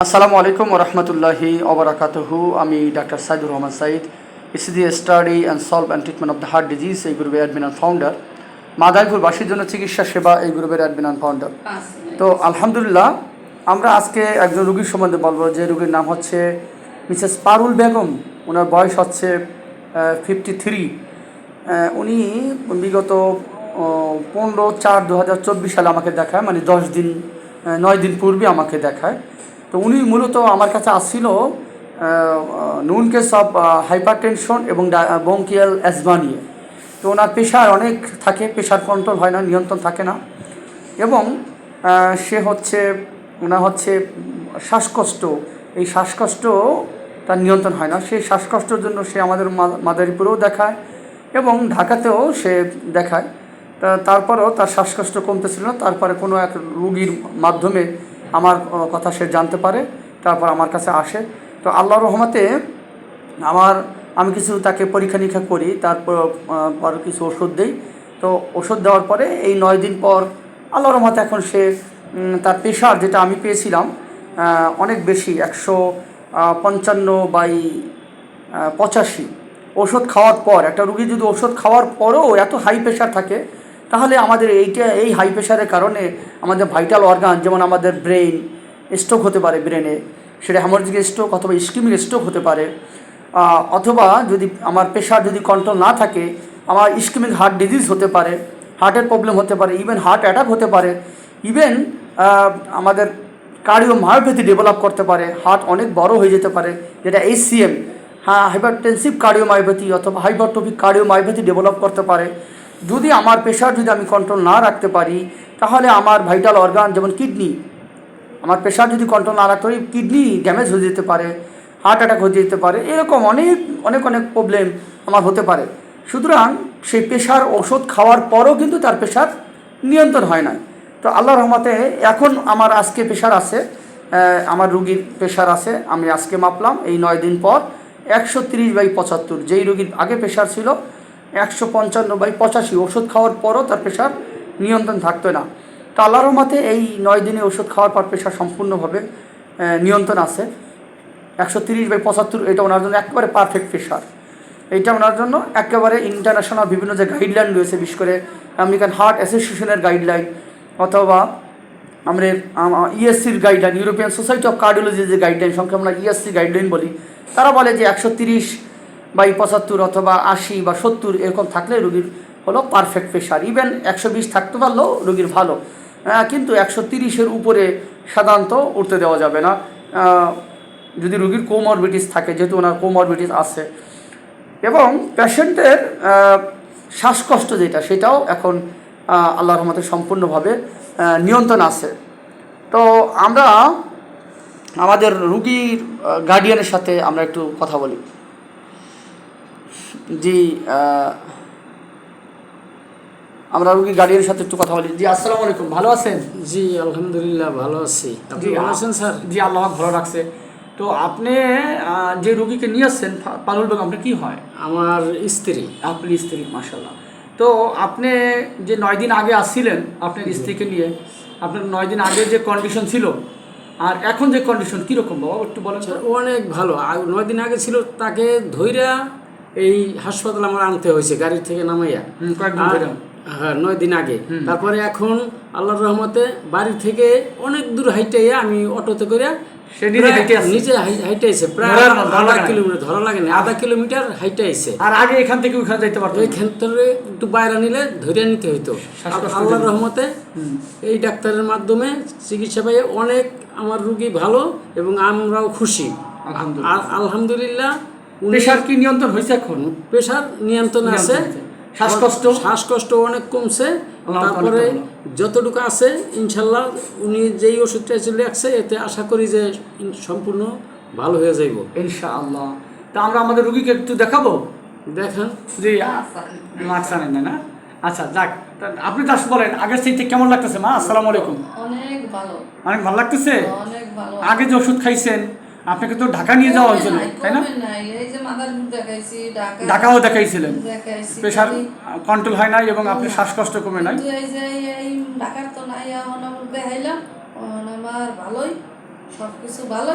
আসসালামু আলাইকুম রহমতুল্লাহি ওবরাকাতহু আমি doctor Saidur Rahman Sayeed ECG study and solve and treatment of the heart disease এই গ্রুপের অ্যাডমিন অ্যান্ড ফাউন্ডার মাদারীপুরবাসীর জন্য চিকিৎসা সেবা এই গ্রুপের অ্যাডমিন অ্যান্ড ফাউন্ডার তো আলহামদুলিল্লাহ আমরা আজকে একজন রুগীর সম্বন্ধে বলব যে রুগীর নাম হচ্ছে মিসেস পারুল বেগম। ওনার বয়স হচ্ছে ফিফটি থ্রি উনি বিগত পনেরো চার দু চব্বিশ সালে আমাকে দেখায় মানে দশ দিন নয় দিন পূর্বে আমাকে দেখায়। তো উনি মূলত আমার কাছে আসছিল নুন কেস হাইপার টেনশন এবং বঙ্কিয়াল অ্যাজমা নিয়ে। তো ওনার প্রেশার অনেক থাকে প্রেশার কন্ট্রোল হয় না, নিয়ন্ত্রণ থাকে না। এবং সে হচ্ছে, ওনার হচ্ছে শ্বাসকষ্ট। এই শ্বাসকষ্ট তার নিয়ন্ত্রণ হয় না। সেই শ্বাসকষ্টের জন্য সে আমাদের মাদারীপুরেও দেখায় এবং ঢাকাতেও সে দেখায়। তারপরেও তার শ্বাসকষ্ট কমতেছিল না। তারপরে কোনো এক রুগীর মাধ্যমে আমার কথা সে জানতে পারে, তারপর আমার কাছে আসে। তো আল্লাহ রহমতে আমার, আমি কিছু তাকে পরীক্ষা নিরীক্ষা করি, তারপর পর কিছু ওষুধ দিই। তো ওষুধ দেওয়ার পরে এই নয় দিন পর আল্লাহ রহমতে এখন সে তার প্রেশার যেটা আমি পেয়েছিলাম অনেক বেশি, একশো পঞ্চান্ন বাই পঁচাশি। ওষুধ খাওয়ার পর, একটা রুগী যদি ওষুধ খাওয়ার পরেও এত হাই প্রেশার থাকে তাহলে আমাদের এইটা, এই হাই প্রেশারের কারণে আমাদের ভাইটাল অর্গান যেমন আমাদের ব্রেন স্ট্রোক হতে পারে ব্রেনে সেটা হ্যামোরজিক স্ট্রোক অথবা স্কিমিক স্ট্রোক হতে পারে। অথবা যদি আমার প্রেশার যদি কন্ট্রোল না থাকে, আমার স্কিমিক হার্ট ডিজিজ হতে পারে হার্টের প্রবলেম হতে পারে ইভেন হার্ট অ্যাটাক হতে পারে। ইভেন আমাদের কার্ডিও মায়োপ্যাথি ডেভেলপ করতে পারে হার্ট অনেক বড় হয়ে যেতে পারে, যেটা এইচসিএম হ্যাঁ হাইপারটেনসিভ কার্ডিওমায়োপ্যাথি অথবা হাইপারটোপিক কার্ডিও মায়োপ্যাথি ডেভেলপ করতে পারে। যদি আমার প্রেশার যদি আমি কন্ট্রোল না রাখতে পারি, তাহলে আমার ভাইটাল অর্গান যেমন কিডনি আমার প্রেশার যদি কন্ট্রোল না রাখতে পারি কিডনি ড্যামেজ হয়ে যেতে পারে হার্ট অ্যাটাক হয়ে যেতে পারে, এরকম অনেক অনেক অনেক প্রবলেম আমার হতে পারে। সুতরাং সেই প্রেশার ওষুধ খাওয়ার পরও কিন্তু তার প্রেশার নিয়ন্ত্রণ হয় না তো আল্লাহ রহমতে এখন আমার আজকে প্রেশার আছে আমার রুগীর প্রেশার আছে, আমি আজকে মাপলাম, এই নয় দিন পর একশো তিরিশ বাই পঁচাত্তর, যেই রুগীর আগে প্রেশার ছিল একশো পঞ্চান্ন বাই পঁচাশি ওষুধ খাওয়ার পরও তার প্রেশার নিয়ন্ত্রণ থাকতো না। আল্লাহর মতে এই নয় দিনে ওষুধ খাওয়ার পর প্রেশার সম্পূর্ণভাবে নিয়ন্ত্রণ আছে। একশো তিরিশ বাই পঁচাত্তর এটা ওনার জন্য একেবারে পারফেক্ট প্রেশার এইটা ওনার জন্য একেবারে ইন্টারন্যাশনাল বিভিন্ন যে গাইডলাইন রয়েছে, বিশেষ করে আমেরিকান হার্ট অ্যাসোসিয়েশনের গাইডলাইন অথবা আমাদের ইএসসির গাইডলাইন ইউরোপিয়ান সোসাইটি অফ কার্ডিওলজির যে গাইডলাইন সংখ্যা আমরা ইএসসি গাইডলাইন বলি, তারা বলে যে একশো তিরিশ বাই পঁচাত্তর অথবা আশি বা সত্তর এরকম থাকলে রুগীর হলো পারফেক্ট প্রেশার ইভেন একশো বিশ থাকতে পারলেও রুগীর ভালো। কিন্তু একশো তিরিশের উপরে সাধারণত উঠতে দেওয়া যাবে না। যদি রুগীর কোমরবিটিস থাকে যেহেতু ওনার কোমরবিটিস আছে। এবং পেশেন্টের শ্বাসকষ্ট যেটা সেটাও এখন আহ, আল্লাহর রহমতে সম্পূর্ণভাবে নিয়ন্ত্রণ আছে। তো আমরা আমাদের রুগীর গার্ডিয়ানের সাথে আমরা একটু কথা বলি। জি আমরা রুগীর গার্ডিয়ানের সাথে একটু কথা বলি। জি আসসালামু আলাইকুম ভালো আছেন? জি আলহামদুলিল্লাহ ভালো আছি। আপনি ভালো আছেন স্যার? জি আল্লাহ ভালো রাখছে। তো আপনি যে রুগীকে নিয়ে আসছেন পালুল বেগম আপনি কি হয়? আমার স্ত্রী। আপনি স্ত্রী মাসাল্লাহ তো আপনি যে নয় দিন আগে আসছিলেন আপনার স্ত্রীকে নিয়ে আপনার নয় দিন আগে যে কন্ডিশন ছিল আর এখন যে কন্ডিশন কীরকম বাবা একটু বলেন। অনেক ভালো। নয় দিন আগে ছিল তাকে ধইরা এই হাসপাতালে আমার আনতে হয়েছে গাড়ি থেকে নামাইয়া। হ্যাঁ নয় দিন আগে। তারপরে এখন আল্লাহর রহমতে বাড়ি থেকে অনেক দূর হাইটাইয়া আমি অটোতে করে নিজে হাইটাইছে প্রায় আধা কিলোমিটার ধরা লাগে না আধা কিলোমিটার হাইটাইছে। আর আগে এখান থেকে ওইখানে যাইতে পারতো এই ক্ষেত্রে একটু বাইরে নিলে ধরে নিতে হইতো। আল্লাহর রহমতে এই ডাক্তারের মাধ্যমে চিকিৎসা পাইয়ে অনেক আমার রুগী ভালো এবং আমরাও খুশি। আলহামদুলিল্লাহ। প্রেশার কি নিয়ন্ত্রণ হয়েছে এখন? প্রেশার নিয়ন্ত্রণ আছে শ্বাসকষ্ট? শ্বাসকষ্ট। অনেক কমছে। তারপরে যতটুকু আছে ইনশাল্লাহ উনি যেই ওষুধটা চলে আসছে এতে আশা করি যে সম্পূর্ণ ভালো হয়ে যাইব। ইনশাআল্লাহ। তা আমরা আমাদের রুগীকে একটু দেখাবো? দেখেন। জি মাস্ক আনেন না না? আচ্ছা যাক। আপনি দাস বলেন আগের থেকে কেমন লাগতেছে মা? আসসালামু আলাইকুম। অনেক ভালো। অনেক ভালো লাগতেছে? অনেক ভালো। আগে যে ওষুধ খাইছেন আপনাকে তো ঢাকা নিয়ে যাওয়া হয়েছিল তাই না কমে নাই। এই যে মাদারীপুর দেখাইছি ঢাকা ঢাকাও দেখাইছিলেন দেখাইছি প্রেশার কন্ট্রোল হয় নাই এবং আপনি শ্বাসকষ্ট কমে নাই কিন্তু এই যে এই ঢাকার তো নাই এখন আমার দেখাইলাম এখন আমার ভালোই সবকিছু ভালো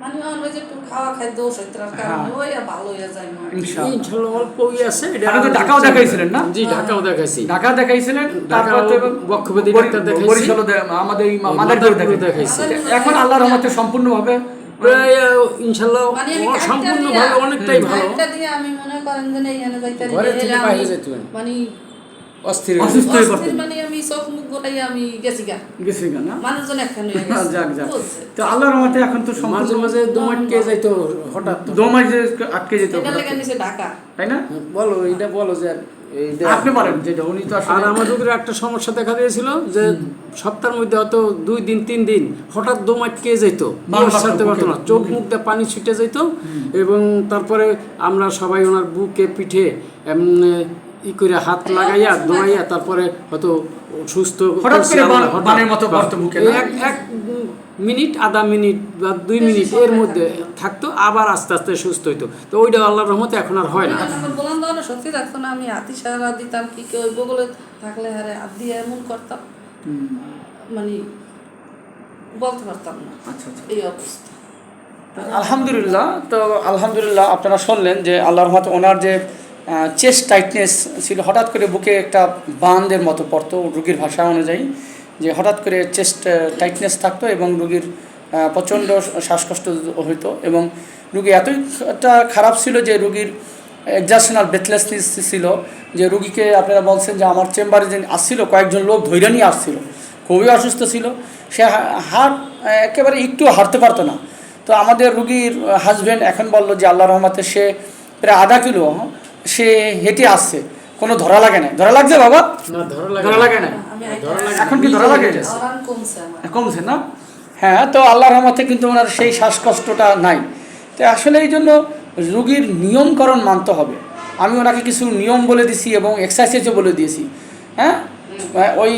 মানে ওই যে একটু খাওয়া খাদ্য ওষুধটার কারণে হ্যাঁ। হয়ে যায়। ইনশাআল্লাহ ইনশাল্লাহ অল্প ই আছে এটা আপনি তো ঢাকাও দেখাইছিলেন না? জি ঢাকাও দেখাইছি ঢাকা দেখাইছিলেন বক্ষব্যাধি ডাক্তার দেখাইছি। আমাদের দেখাইছি। এখন আল্লাহর রহমতে সম্পূর্ণভাবে প্রায় ইনশাল্লাহ মানে আমি ও কাজটা সম্পূর্ণ দিয়া- ভালো অনেকটাই ভালো। আমি মনে করেন যে এইখানে যাইতে ঘরের থেকে এলে বাইরে আমি যেতে হয়। মানে অস্থির অসুস্থ হয়ে মানে আমি চোখ মুখ গোটাই আমি গেছি গা। গেছি কেন না? মানুষজন একখান হয়ে গেছে যাক। যাক তো আল্লাহর রহমতে এখন তো মাঝে মাঝে দোমাটকে যাইতো হঠাৎ আটকে যেত এটা লেগে ঢাকা। তাই না? বলো এটা বলো যে আপনি পারেন যেটা উনি তো আর আমাদের একটা সমস্যা দেখা দিয়েছিল যে সপ্তাহের মধ্যে হয়তো দুই দিন তিন দিন হঠাৎ দম আটকে যেত নিঃশ্বাস পারতো না চোখ মুখ দিয়ে পানি ছিটে যেত এবং তারপরে আমরা সবাই ওনার বুকে পিঠে এমনি ই করে হাত লাগাইয়া দোয়াইয়া তারপরে হয়তো সুস্থ? এক মিনিট আধা মিনিট বা দুই মিনিট এর মধ্যে থাকতো আবার আস্তে আস্তে সুস্থ হইতো। তো ওইটা আল্লাহর রহমতে এখন আর হয় না। আমার বললাম তো সত্যি থাকতো না আমি হাতি সারা দিতাম কি কি ওই বগলে থাকলে হারে হাত দিয়ে এমন করতাম। মানে বলতে পারতাম না। আচ্ছা আচ্ছা। এই অবস্থা। আলহামদুলিল্লাহ তো আলহামদুলিল্লাহ আপনারা শুনলেন যে আল্লাহর রহমতে ওনার যে চেস্ট টাইটনেস ছিল, হঠাৎ করে বুকে একটা বাঁধের মতো পড়তো রুগীর ভাষা অনুযায়ী, যে হঠাৎ করে চেস্ট টাইটনেস থাকতো এবং রুগীর প্রচণ্ড শ্বাসকষ্ট হইতো এবং রুগী এতই একটা খারাপ ছিল যে রুগীর এক্সাশনাল বেথলেসনেস ছিল, যে রুগীকে আপনারা বলছেন যে আমার চেম্বারে যে আসছিল, কয়েকজন লোক ধৈর্য নিয়ে আসছিল, খুবই অসুস্থ ছিল, সে হাট, একেবারে একটু হারতে পারতো না। তো আমাদের রুগীর হাজব্যান্ড এখন বলল যে আল্লাহ রহমাতে সে প্রায় আধা কিলো সে হেঁটে আসছে। কোনো ধরা লাগে না ধরা লাগছে বাবা? ধরা ধরা লাগে না আমি ধরা লাগে এখন কি ধরা লাগে? কমছে না? হ্যাঁ তো আল্লাহ রহমতে কিন্তু ওনার সেই শ্বাসকষ্টটা নাই। তো আসলে এই জন্য রুগীর নিয়মকরণ মানতে হবে। আমি ওনাকে কিছু নিয়ম বলে দিছি এবং এক্সারসাইজও বলে দিয়েছি। হ্যাঁ? ওই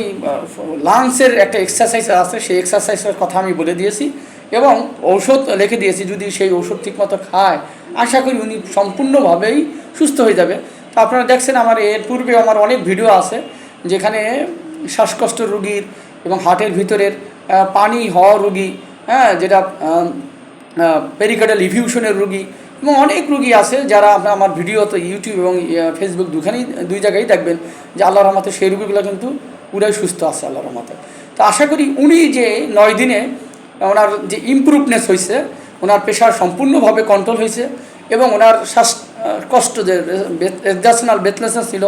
লাংসের একটা এক্সারসাইজ আছে সেই এক্সারসাইজের কথা আমি বলে দিয়েছি এবং ঔষধ লিখে দিয়েছি যদি সেই ঔষধ ঠিকমতো খায় আশা করি উনি সম্পূর্ণভাবেই সুস্থ হয়ে যাবে। তো আপনারা দেখছেন আমার এর পূর্বে আমার অনেক ভিডিও আছে, যেখানে শ্বাসকষ্ট রুগীর এবং হার্টের ভিতরের পানি, হওয়া রুগী হ্যাঁ যেটা পেরিকাটাল ইফিউশনের রুগী এবং অনেক রুগী আছে যারা আপনার আমার ভিডিওতে ইউটিউব এবং ফেসবুক দুখানেই দুই জায়গায় দেখবেন যে আল্লাহর রহমতে সেই রুগীগুলো কিন্তু পুরাই সুস্থ আছে আল্লাহর রহমতে। তো আশা করি উনি যে নয় দিনে ওনার যে ইমপ্রুভনেস হয়েছে ওনার পেশার সম্পূর্ণভাবে কন্ট্রোল হয়েছে এবং ওনার শ্বাস কষ্ট যে এক্সাশনাল বেথলেসনেস ছিল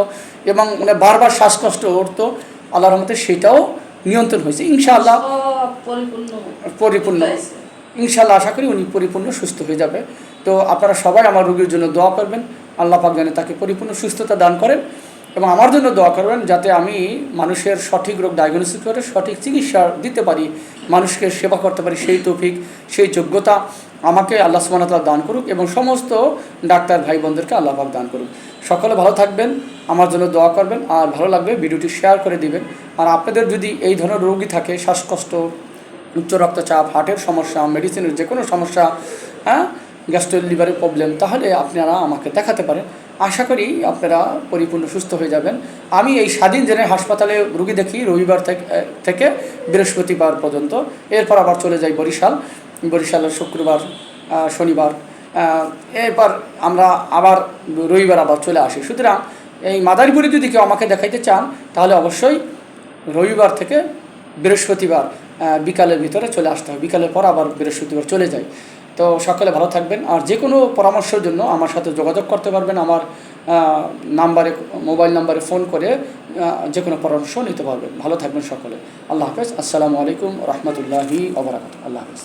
এবং ওনার বারবার শ্বাসকষ্ট উঠতো আল্লাহর রহমতে সেটাও নিয়ন্ত্রণ হয়েছে। ইনশাআল্লাহ পরিপূর্ণ। ইনশাল্লাহ আশা করি উনি পরিপূর্ণ সুস্থ হয়ে যাবে। তো আপনারা সবাই আমার রোগীর জন্য দোয়া করবেন। আল্লাহ পাক যেন তাকে পরিপূর্ণ সুস্থতা দান করেন। এবং আমার জন্য দোয়া করবেন যাতে আমি মানুষের সঠিক রোগ ডায়াগনোসিস করে সঠিক চিকিৎসা দিতে পারি, মানুষকে সেবা করতে পারি, সেই তৌফিক, সেই যোগ্যতা আমাকে আল্লাহ সুমানতাল দান করুক এবং সমস্ত ডাক্তার ভাই বোনদেরকে আল্লাহ পাক দান করুক। সকলে ভালো থাকবেন, আমার জন্য দোয়া করবেন, আর ভালো লাগবে ভিডিওটি শেয়ার করে দিবেন। আর আপনাদের যদি এই ধরনের রোগী থাকে, শ্বাসকষ্ট, উচ্চ রক্তচাপ হার্টের সমস্যা মেডিসিনের যে কোনো সমস্যা হ্যাঁ গ্যাস্ট্রো লিভারের প্রবলেম তাহলে আপনারা আমাকে দেখাতে পারেন। আশা করি আপনারা পরিপূর্ণ সুস্থ হয়ে যাবেন। আমি এই স্বাধীন জেনের হাসপাতালে রুগী দেখি রবিবার থেকে বৃহস্পতিবার পর্যন্ত। এরপর আবার চলে যাই বরিশাল। বরিশালের শুক্রবার শনিবার এরপর আমরা আবার রবিবার আবার চলে আসি। সুতরাং এই মাদারীপুরে যদি কেউ আমাকে দেখাইতে চান, তাহলে অবশ্যই রবিবার থেকে বৃহস্পতিবার বিকালের ভিতরে চলে আসতে হবে। বিকালের পর আবার বৃহস্পতিবার চলে যায় তো সকালে ভালো থাকবেন। আর যে কোনো পরামর্শের জন্য আমার সাথে যোগাযোগ করতে পারবেন। আমার নাম্বারে, মোবাইল নাম্বারে ফোন করে যে কোনো পরামর্শ নিতে পারবেন। ভালো থাকবেন সকলে। আল্লাহ হাফেজ। আসসালামু আলাইকুম রহমতুল্লাহি ওবরাকাত আল্লাহ হাফেজ।